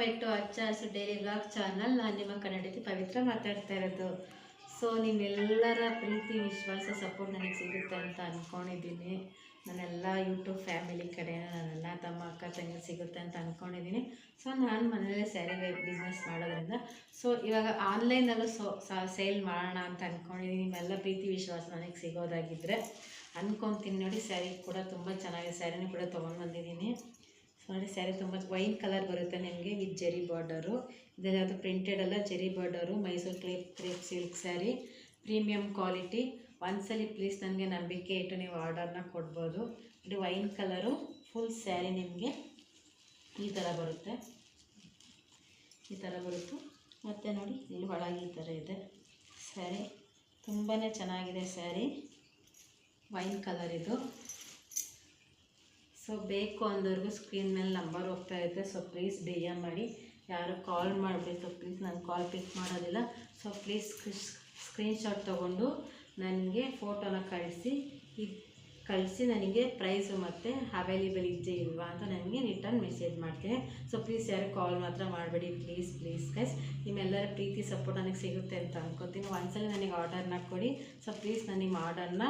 Back to ಅಚ್ಚ ಹಸು daily vlog channel, ನಾನು ನಿಮ್ಮ ಕನ್ನಡತಿ ಪವಿತ್ರ ಮಾತಾಡ್ತಾ ಇರೋದು. ಸೊ ನಿಮ್ಮೆಲ್ಲರ ಪ್ರೀತಿ, ವಿಶ್ವಾಸ ಸಪೋರ್ಟ್ ನನಗೆ ಸಿಗುತ್ತೆ ಅಂತ ಅಂದ್ಕೊಂಡಿದ್ದೀನಿ ನನ್ನೆಲ್ಲ ಯೂಟ್ಯೂಬ್ ಫ್ಯಾಮಿಲಿ ಕಡೆ ನನ್ನೆಲ್ಲ ತಮ್ಮ ಅಕ್ಕ ತಂಗಿ ಸಿಗುತ್ತೆ ಅಂತ ಅಂದ್ಕೊಂಡಿದ್ದೀನಿ ಸೊ ನಾನು ಮನೆಯಲ್ಲೇ ಸ್ಯಾರಿ ಬಿಸ್ನೆಸ್ ಮಾಡೋದ್ರಿಂದ. ಸೊ ಇವಾಗ ಆನ್ಲೈನಲ್ಲೂ ಸೊ ಸೇಲ್ ಮಾಡೋಣ ಅಂತ ಅಂದ್ಕೊಂಡಿದ್ದೀನಿ ನಿಮ್ಮೆಲ್ಲ ಪ್ರೀತಿ, ವಿಶ್ವಾಸ ನನಗೆ ಸಿಗೋದಾಗಿದ್ದರೆ ಅಂದ್ಕೊತೀನಿ ನೋಡಿ ಸ್ಯಾರಿ ಕೂಡ ತುಂಬ ಚೆನ್ನಾಗಿದೆ. ಸ್ಯಾರಿನೂ ಕೂಡ ತೊಗೊಂಡು ಬಂದಿದ್ದೀನಿ. ನೋಡಿ, ಸ್ಯಾರಿ ತುಂಬ ವೈನ್ ಕಲರ್ ಬರುತ್ತೆ ನಿಮಗೆ, ವಿತ್ ಜೆರಿ ಬಾರ್ಡರು. ಇದೆಲ್ಲ ಅದು ಪ್ರಿಂಟೆಡ್ ಅಲ್ಲ, zari border, Mysuru ಕ್ಲೇಪ್ crepe silk saree. Premium quality ಒಂದ್ಸಲಿ ಪ್ಲೀಸ್ ನನಗೆ ನಂಬಿಕೆ ಇಟ್ಟು ನೀವು ಆರ್ಡರ್ನ ಕೊಡ್ಬೋದು. ಇದು ವೈನ್ ಕಲರು ಫುಲ್ ಸ್ಯಾರಿ ನಿಮಗೆ. ಈ ಥರ ಬರುತ್ತೆ. ಈ ಥರ ಬರುತ್ತೆ. ಮತ್ತು ನೋಡಿ, ಇಲ್ಲಿ ಒಳಗೆ ಈ ಥರ ಇದೆ. ಸ್ಯಾರಿ ತುಂಬಾ ಚೆನ್ನಾಗಿದೆ ಸ್ಯಾರಿ. ವೈನ್ ಕಲರ್ ಇದು. ಸೊ ಬೇಕು ಅಂದವ್ರಿಗೂ ಸ್ಕ್ರೀನ್ ಮೇಲೆ ನಂಬರ್ ಹೋಗ್ತಾ ಇರುತ್ತೆ. ಸೊ ಪ್ಲೀಸ್ ಎಂ ಮಾಡಿ. ಯಾರು ಕಾಲ್ ಮಾಡಬೇಕು ಪ್ಲೀಸ್ ನಾನು ಕಾಲ್ ಪಿಕ್ ಮಾಡೋದಿಲ್ಲ. ಸೊ ಪ್ಲೀಸ್ ಸ್ಕ್ರೀನ್ಶಾಟ್ ತೊಗೊಂಡು ನನಗೆ ಫೋಟೋನ ಕಳಿಸಿ. ಈ ಕಳಿಸಿ ನನಗೆ ಪ್ರೈಸು ಮತ್ತು ಅವೈಲೇಬಲ್ ಇದೆಯೇ ಇಲ್ವಾ ಅಂತ ನನಗೆ ರಿಟರ್ನ್ ಮೆಸೇಜ್ ಮಾಡ್ತೀನಿ. ಸೊ ಪ್ಲೀಸ್ ಯಾರು ಕಾಲ್ ಮಾತ್ರ ಮಾಡಬೇಡಿ. ಪ್ಲೀಸ್ ಪ್ಲೀಸ್ ಗೈಸ್ ನಿಮ್ಮೆಲ್ಲರ ಪ್ರೀತಿ ಸಪೋರ್ಟ್ ನನಗೆ ಸಿಗುತ್ತೆ ಅಂತ ಅನ್ಕೋತೀನಿ. ಒಂದ್ಸಲ ನನಗೆ ಆರ್ಡರ್ನ ಕೊಡಿ. ಸೊ ಪ್ಲೀಸ್ ನನಗೆ ಆರ್ಡರ್ನ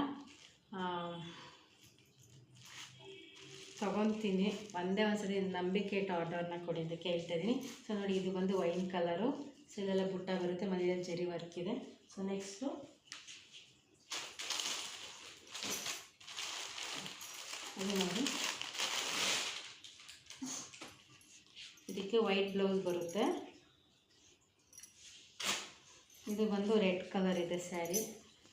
ತೊಗೊತೀನಿ ಒಂದೇ ಒಂದ್ಸರಿ ನಂಬಿಕೆ ಇಟ್ಟು ಆರ್ಡರ್ನ ಕೊಡಿ ಅಂತ ಕೇಳ್ತಾ ಇದ್ದೀನಿ. ಸೊ ನೋಡಿ, ಇದು ಬಂದು ವೈನ್ ಕಲರು. ಸೊ ಇಲ್ಲೆಲ್ಲ ಬುಟ್ಟ ಬರುತ್ತೆ ಮನೆಯಲ್ಲಿ ಜರಿ ವರ್ಕ್ ಇದೆ. ಸೊ ನೆಕ್ಸ್ಟು ಅದು ನೋಡಿ. ಇದಕ್ಕೆ ವೈಟ್ ಬ್ಲೌಸ್ ಬರುತ್ತೆ. ಇದು ಬಂದು ರೆಡ್ ಕಲರ್ ಇದೆ ಸ್ಯಾರಿ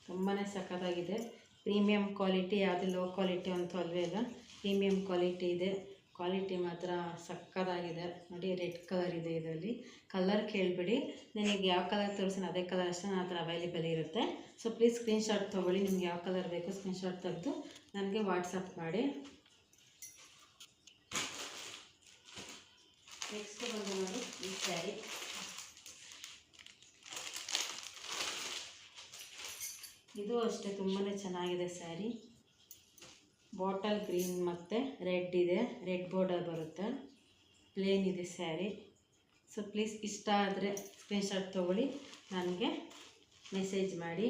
ತುಂಬಾ ಸಖತ್ತಾಗಿದೆ. ಪ್ರೀಮಿಯಂ ಕ್ವಾಲಿಟಿ ಯಾವುದು ಲೋ ಕ್ವಾಲಿಟಿ ಅಂತೂ ಅಲ್ವೇ ಇಲ್ಲ ಪ್ರೀಮಿಯಂ ಕ್ವಾಲಿಟಿ ಇದೆ. ಕ್ವಾಲಿಟಿ ಮಾತ್ರ ಸಕ್ಕತ್ತಾಗಿದೆ. ನೋಡಿ, ರೆಡ್ ಕಲರ್ ಇದೆ ಇದರಲ್ಲಿ. ಕಲರ್ ಕೇಳಬೇಡಿ. ನನಗೆ ಯಾವ ಕಲರ್ ತೋರಿಸ್ತೀನಿ, ಅದೇ ಕಲರ್ ಅಷ್ಟೇ ನನ್ನ ಹತ್ರ ಅವೈಲೇಬಲ್ ಇರುತ್ತೆ. ಸೊ ಪ್ಲೀಸ್ ಸ್ಕ್ರೀನ್ಶಾಟ್ ತೊಗೊಳ್ಳಿ, ನಿಮ್ಗೆ ಯಾವ ಕಲರ್ ಬೇಕು ಸ್ಕ್ರೀನ್ಶಾಟ್ ತೆಗೆದು ನನಗೆ ವಾಟ್ಸಪ್ ಮಾಡಿ. ನೆಕ್ಸ್ಟ್ ಬಂದು ನೋಡಿ, ಈ ಸ್ಯಾರಿ ಇದು ಅಷ್ಟೇ ತುಂಬಾ ಚೆನ್ನಾಗಿದೆ ಸ್ಯಾರಿ ಬಾಟಲ್ ಗ್ರೀನ್ ಮತ್ತು ರೆಡ್ ಇದೆ. ರೆಡ್ ಬಾರ್ಡರ್ ಬರುತ್ತೆ. ಪ್ಲೇನ್ ಇದೆ ಸ್ಯಾರಿ. ಸೊ ಪ್ಲೀಸ್ ಇಷ್ಟ ಆದರೆ ಸ್ಕ್ರೀನ್ಶಾಟ್ ತೊಗೊಳ್ಳಿ. ನನಗೆ ಮೆಸೇಜ್ ಮಾಡಿ.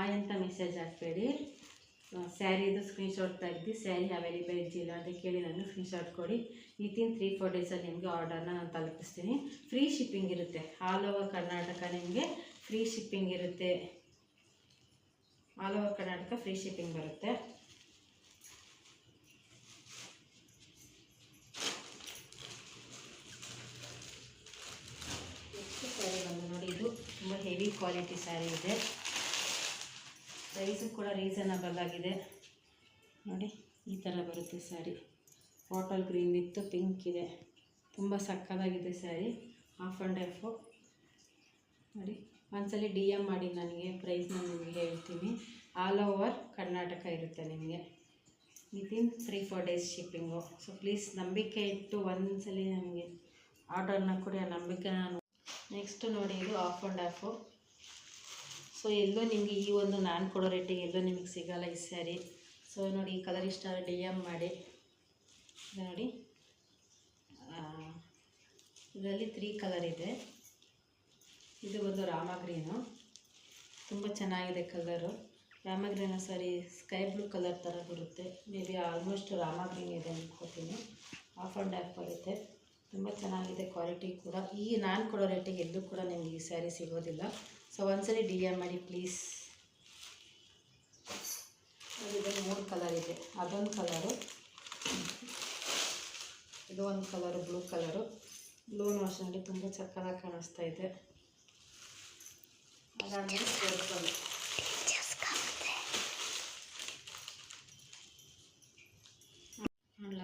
ಆಯ್ ಅಂತ ಮೆಸೇಜ್ ಹಾಕಬೇಡಿ. ಸ್ಯಾರಿದು ಸ್ಕ್ರೀನ್ಶಾಟ್ ತೆಗ್ದು ಸ್ಯಾರಿ ಅವೈಲೇಬಲ್ ಇದ್ದಿಲ್ಲ ಅಂತ ಕೇಳಿ ನಾನು ಸ್ಕ್ರೀನ್ಶಾಟ್ ಕೊಡಿ. ವಿತಿನ್ ತ್ರೀ ಫೋರ್ ಡೇಸಲ್ಲಿ ನಿಮಗೆ ಆರ್ಡರ್ನ ನಾನು ತಲುಪಿಸ್ತೀನಿ. ಫ್ರೀ ಶಿಪ್ಪಿಂಗ್ ಇರುತ್ತೆ. ಆಲ್ ಓವರ್ ಕರ್ನಾಟಕ ನಿಮಗೆ ಫ್ರೀ ಶಿಪ್ಪಿಂಗ್ ಇರುತ್ತೆ. All over Karnataka free shipping ಬರುತ್ತೆ ನೆಕ್ಸ್ಟ್ ಸ್ಯಾರಿ ಬಂದು ನೋಡಿ ಇದು ತುಂಬ ಹೆವಿ ಕ್ವಾಲಿಟಿ ಸ್ಯಾರಿ ಇದೆ. ಪ್ರೈಸು ಕೂಡ ರೀಸನಬಲ್ ಆಗಿದೆ. ನೋಡಿ, ಈ ಥರ ಬರುತ್ತೆ sari bottle green with pink ಇದೆ. ತುಂಬ ಸಕ್ಕದಾಗಿದೆ ಸ್ಯಾರಿ ಆಫ್ ಆ್ಯಂಡ್ ಹಾಫು ನೋಡಿ, ಒಂದ್ಸಲಿ ಡಿ ಎಂ ಮಾಡಿ ನನಗೆ ಪ್ರೈಸ್ನ ನಿಮಗೆ ಹೇಳ್ತೀನಿ. ಆಲ್ ಓವರ್ ಕರ್ನಾಟಕ ಇರುತ್ತೆ ನಿಮಗೆ. Within three four days shipping so please ನಂಬಿಕೆ ಇಟ್ಟು ಒಂದ್ಸಲಿ ನನಗೆ ಆರ್ಡರ್ನ ಕೊಡಿ, ಆ ನಂಬಿಕೆ ನಾನು ನೆಕ್ಸ್ಟು ನೋಡಿ ಇದು ಆಫ್ ಆ್ಯಂಡ್ ಹಾಫು ಸೊ ಎಲ್ಲೂ ನಿಮಗೆ ಈ ಒಂದು ನಾನು ಕೊಡೋ ರೇಟಿಗೆ ಎಲ್ಲೂ ನಿಮಗೆ ಸಿಗಲ್ಲ ಈ ಸ್ಯಾರಿ. ಸೊ ನೋಡಿ, ಈ ಕಲರ್ ಇಷ್ಟ ಡಿ ಎಂ ಮಾಡಿ. ನೋಡಿ. ಇದರಲ್ಲಿ ತ್ರೀ ಕಲರ್ ಇದೆ. ಇದು ಒಂದು ರಾಮ ಗ್ರೀನು ತುಂಬ ಚೆನ್ನಾಗಿದೆ colour. Rama green saree sky blue colour ಥರ ಬರುತ್ತೆ. May be almost Rama green ಇದೆ ಅಂದ್ಕೋತೀನಿ ಆಫ್ ಆ್ಯಂಡ್ ಆಫ್ ಬರುತ್ತೆ. ತುಂಬ ಚೆನ್ನಾಗಿದೆ ಕ್ವಾಲಿಟಿ ಕೂಡ. ಈ ನಾನು ಕೊಡೋ ರೇಟಿಗೆ ಎಲ್ಲೂ ಕೂಡ ನಿಮಗೆ ಈ ಸ್ಯಾರಿ ಸಿಗೋದಿಲ್ಲ. ಸೊ ಒಂದ್ಸರಿ ಡಿ ಎಂ ಮಾಡಿ ಪ್ಲೀಸ್ ಇದರಲ್ಲಿ ಮೂರು ಕಲರ್ ಇದೆ. ಅದೊಂದು ಕಲರು ಇದು ಒಂದು ಕಲರು ಬ್ಲೂ ಕಲರು ಬ್ಲೂ ನೋಷನಲ್ಲಿ ತುಂಬ ಚಕ್ಕದಾಗಿ ಕಾಣಿಸ್ತಾ ಇದೆ. ಅದಾದಮೇಲೆ ಪರ್ಪಲ್ ಅಲ್ಲ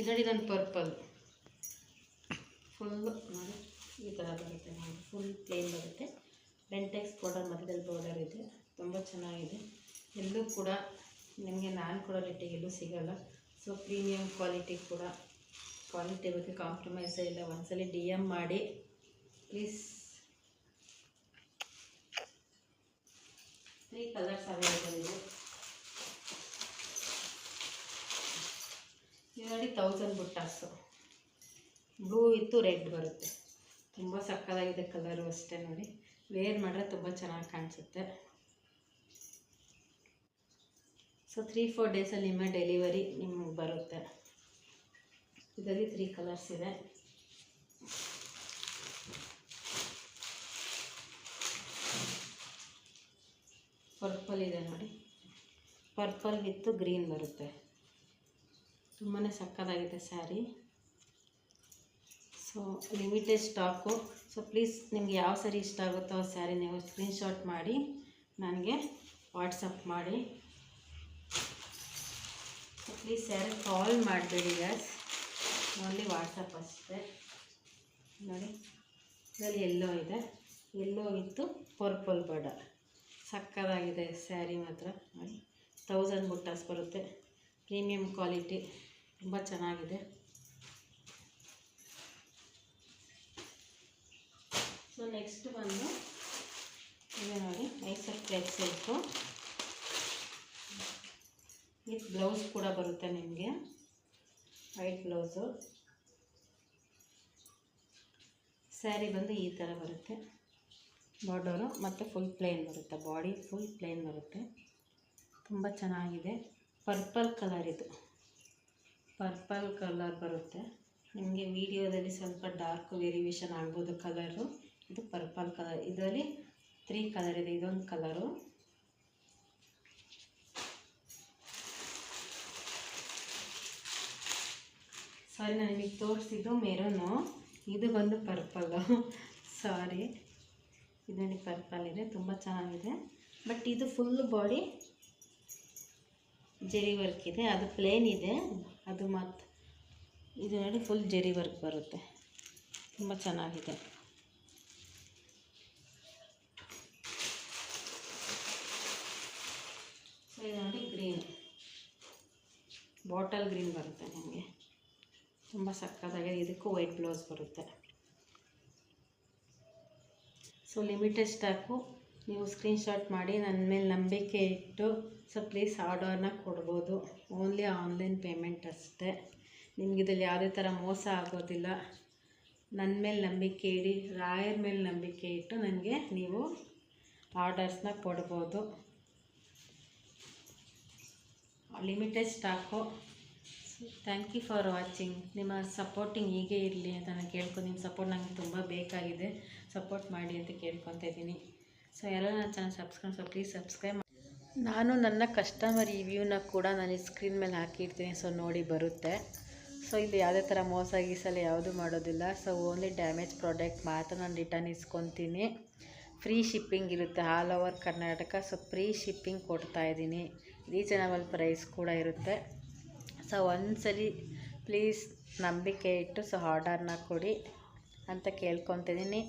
ಇದರಲ್ಲಿ ಇದೊಂದು ಪರ್ಪಲ್ ಫುಲ್ ನೋಡಿ. ಈ ಥರ ಬರುತ್ತೆ ನೋಡಿ. ಫುಲ್ ಪ್ಲೇನ್ ಬರುತ್ತೆ. ಬೆಂಟೆಕ್ಸ್ ಪೌಡರ್ ಮಧ್ಯದಲ್ಲಿ ಪೌಡರ್ ಇದೆ. ತುಂಬ ಚೆನ್ನಾಗಿದೆ. ಎಲ್ಲೂ ಕೂಡ ನಿಮಗೆ ನಾನು ಕೊಡೋ ರೇಟಿಗೆ ಎಲ್ಲೂ ಸಿಗೋಲ್ಲ. ಸೊ ಪ್ರೀಮಿಯಂ ಕ್ವಾಲಿಟಿ ಕೂಡ. ಕ್ವಾಲಿಟಿ ಬಗ್ಗೆ ಕಾಂಪ್ರಮೈಸೇ ಇಲ್ಲ. ಒಂದ್ಸಲಿ ಡಿ ಎಂ ಮಾಡಿ. ಪ್ಲೀಸ್ ತ್ರೀ ಕಲರ್ಸ್ ಅವೈಲೇಬಲ್ ಇದೆ. ಇದರಲ್ಲಿ ತೌಸಂಡ್ ಬುಟ್ಟಾಸು ಬ್ಲೂ ಇತ್ತು ರೆಡ್ ಬರುತ್ತೆ. ತುಂಬ ಸಕ್ಕತ್ತಾಗಿದೆ ಕಲರು ಅಷ್ಟೇ ನೋಡಿ. ವೇರ್ ಮಾಡಿದ್ರೆ ತುಂಬ ಚೆನ್ನಾಗಿ ಕಾಣಿಸುತ್ತೆ. ಸೊ ತ್ರೀ ಫೋರ್ ಡೇಸಲ್ಲಿ ನಿಮ್ಮ ಡೆಲಿವರಿ ನಿಮಗೆ ಬರುತ್ತೆ. ಇದರಲ್ಲಿ ತ್ರೀ ಕಲರ್ಸ್ ಇದೆ. ಪರ್ಪಲ್ ಇದೆ ನೋಡಿ. ಪರ್ಪಲ್ ವಿತ್ತು ಗ್ರೀನ್ ಬರುತ್ತೆ. ತುಂಬಾ ಸಕ್ಕತ್ತಾಗಿದೆ saree. So limited stock so please ನಿಮಗೆ ಯಾವ ಸ್ಯಾರಿ ಇಷ್ಟ ಆಗುತ್ತೋ ಆ ಸ್ಯಾರಿ ನೀವು ಸ್ಕ್ರೀನ್ಶಾಟ್ ಮಾಡಿ, ನನಗೆ ವಾಟ್ಸಪ್ ಮಾಡಿ. ಸೊ ಪ್ಲೀಸ್ ಯಾರು ಕಾಲ್ ಮಾಡಬೇಡಿ ಗ್ಯಾಸ್ ಓನ್ಲಿ ವಾಟ್ಸಪ್ ಅಷ್ಟೇ. ನೋಡಿ, ಇದರಲ್ಲಿ ಎಲ್ಲೋ ಇದೆ. ಎಲ್ಲೋ ಇತ್ತು ಪರ್ಪಲ್ ಬಾರ್ಡರ್ ಸಕ್ಕದಾಗಿದೆ ಸ್ಯಾರಿ ಮಾತ್ರ. ನೋಡಿ ತೌಸಂಡ್ ಬುಟ್ಟಾಸ್ ಬರುತ್ತೆ. ಪ್ರೀಮಿಯಂ ಕ್ವಾಲಿಟಿ ತುಂಬ ಚೆನ್ನಾಗಿದೆ. ಸೊ ನೆಕ್ಸ್ಟ್ ಬಂದು ಇದೆ ನೋಡಿ Nike set plate silk with blouse ಕೂಡ ಬರುತ್ತೆ ನಿಮಗೆ. ವೈಟ್ ಬ್ಲೌಸು ಸ್ಯಾರಿ ಬಂದು ಈ ಥರ ಬರುತ್ತೆ. ಬಾರ್ಡರು ಮತ್ತು ಫುಲ್ ಪ್ಲೇನ್ ಬರುತ್ತೆ. ಬಾಡಿ ಫುಲ್ ಪ್ಲೇನ್ ಬರುತ್ತೆ. ತುಂಬ ಚೆನ್ನಾಗಿದೆ. ಪರ್ಪಲ್ ಕಲರ್ ಇದು. ಪರ್ಪಲ್ ಕಲರ್ ಬರುತ್ತೆ. ನಿಮಗೆ ವಿಡಿಯೋದಲ್ಲಿ ಸ್ವಲ್ಪ ಡಾರ್ಕ್ ವೇರಿಯೇಷನ್ ಆಗ್ಬೋದು ಕಲರು ಇದು ಪರ್ಪಲ್ ಕಲರ್ ಇದರಲ್ಲಿ ತ್ರೀ ಕಲರ್ ಇದೆ, ಇದೊಂದು ಕಲರು. ಸಾರಿ ನಾನು ನಿಮಗೆ ತೋರಿಸಿದ್ದು ಮೆರೂನು. ಇದು ಬಂದು ಪರ್ಪಲ್ಲು ಸಾರಿ ಇದರಲ್ಲಿ ಪರ್ಪಲ್ ಇದೆ, ತುಂಬ ಚೆನ್ನಾಗಿದೆ. ಬಟ್ ಇದು ಫುಲ್ ಬಾಡಿ ಜೆರಿ ವರ್ಕ್ ಇದೆ, ಅದು ಪ್ಲೇನ್ ಇದೆ. ಅದು ಮತ್ತು ಇದು ನೋಡಿ ಫುಲ್ ಜೆರಿ ವರ್ಕ್ ಬರುತ್ತೆ. ತುಂಬ ಚೆನ್ನಾಗಿದೆ ಸೊ ಇದು ನೋಡಿ ಗ್ರೀನ್ ಬಾಟಲ್ ಗ್ರೀನ್ ಬರುತ್ತೆ ನಿಮಗೆ. ತುಂಬ ಸಕ್ಕತ್ತಾಗಿದೆ. ಇದಕ್ಕೂ ವೈಟ್ ಬ್ಲೌಸ್ ಬರುತ್ತೆ. So, limited stock. ನೀವು ಸ್ಕ್ರೀನ್ಶಾಟ್ ಮಾಡಿ ನನ್ನ ಮೇಲೆ ನಂಬಿಕೆ ಇಟ್ಟು, ಸೊ, ಪ್ಲೀಸ್ ಆರ್ಡರ್ನ ಕೊಡ್ಬೋದು. ಓನ್ಲಿ ಆನ್ಲೈನ್ ಪೇಮೆಂಟ್ ಅಷ್ಟೇ. ನಿಮ್ಗೆ ಇದರಲ್ಲಿ ಯಾವುದೇ ಥರ ಮೋಸ ಆಗೋದಿಲ್ಲ. ನನ್ನ ಮೇಲೆ ನಂಬಿಕೆ ಇಡಿ, ರಾಯರ್ ಮೇಲೆ ನಂಬಿಕೆ ಇಟ್ಟು ನನಗೆ ನೀವು ಆರ್ಡರ್ಸ್ನ ಕೊಡ್ಬೋದು. Limited stock thank you for watching ನಿಮ್ಮ ಸಪೋರ್ಟಿಂಗ್ ಹೀಗೆ ಇರಲಿ ಅಂತ ನಾನು ಕೇಳ್ಕೊಂಡು ನಿಮ್ಮ ಸಪೋರ್ಟ್ ನನಗೆ ತುಂಬ ಬೇಕಾಗಿದೆ. ಸಪೋರ್ಟ್ ಮಾಡಿ ಅಂತ ಕೇಳ್ಕೊತಾ ಇದ್ದೀನಿ. ಸೊ ಎಲ್ಲ ನನ್ನ channel subscribe so please subscribe ನಾನು ನನ್ನ ಕಸ್ಟಮರ್ ರಿವ್ಯೂನ ಕೂಡ ನಾನು ಸ್ಕ್ರೀನ್ ಮೇಲೆ ಹಾಕಿರ್ತೀನಿ. ಸೊ ನೋಡಿ ಬರುತ್ತೆ. ಸೊ ಇಲ್ಲಿ ಯಾವುದೇ ಥರ ಮೋಸ ಗೀಸಲ್ಲ ಯಾವುದೂ ಮಾಡೋದಿಲ್ಲ. ಸೊ ಓನ್ಲಿ ಡ್ಯಾಮೇಜ್ ಪ್ರಾಡಕ್ಟ್ ಮಾತ್ರ ನಾನು ರಿಟರ್ನ್ ಇಸ್ಕೊತೀನಿ. ಫ್ರೀ ಶಿಪ್ಪಿಂಗ್ ಇರುತ್ತೆ all over Karnataka so free shipping ಕೊಡ್ತಾ ಇದ್ದೀನಿ. ರೀಸನಬಲ್ ಪ್ರೈಸ್ ಕೂಡ ಇರುತ್ತೆ. ಸೊ, ಒಂದ್ಸಲಿ ಪ್ಲೀಸ್ ನಂಬಿಕೆ ಇಟ್ಟು ಸೊ, ಆರ್ಡರ್ನ ಕೊಡಿ ಅಂತ ಕೇಳ್ಕೊತಿದ್ದೀನಿ.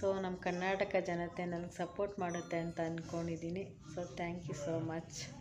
ಸೊ ನಮ್ಮ ಕರ್ನಾಟಕ ಜನತೆ ನನಗೆ ಸಪೋರ್ಟ್ ಮಾಡುತ್ತೆ ಅಂತ ಅಂದ್ಕೊಂಡಿದ್ದೀನಿ so, thank you so much.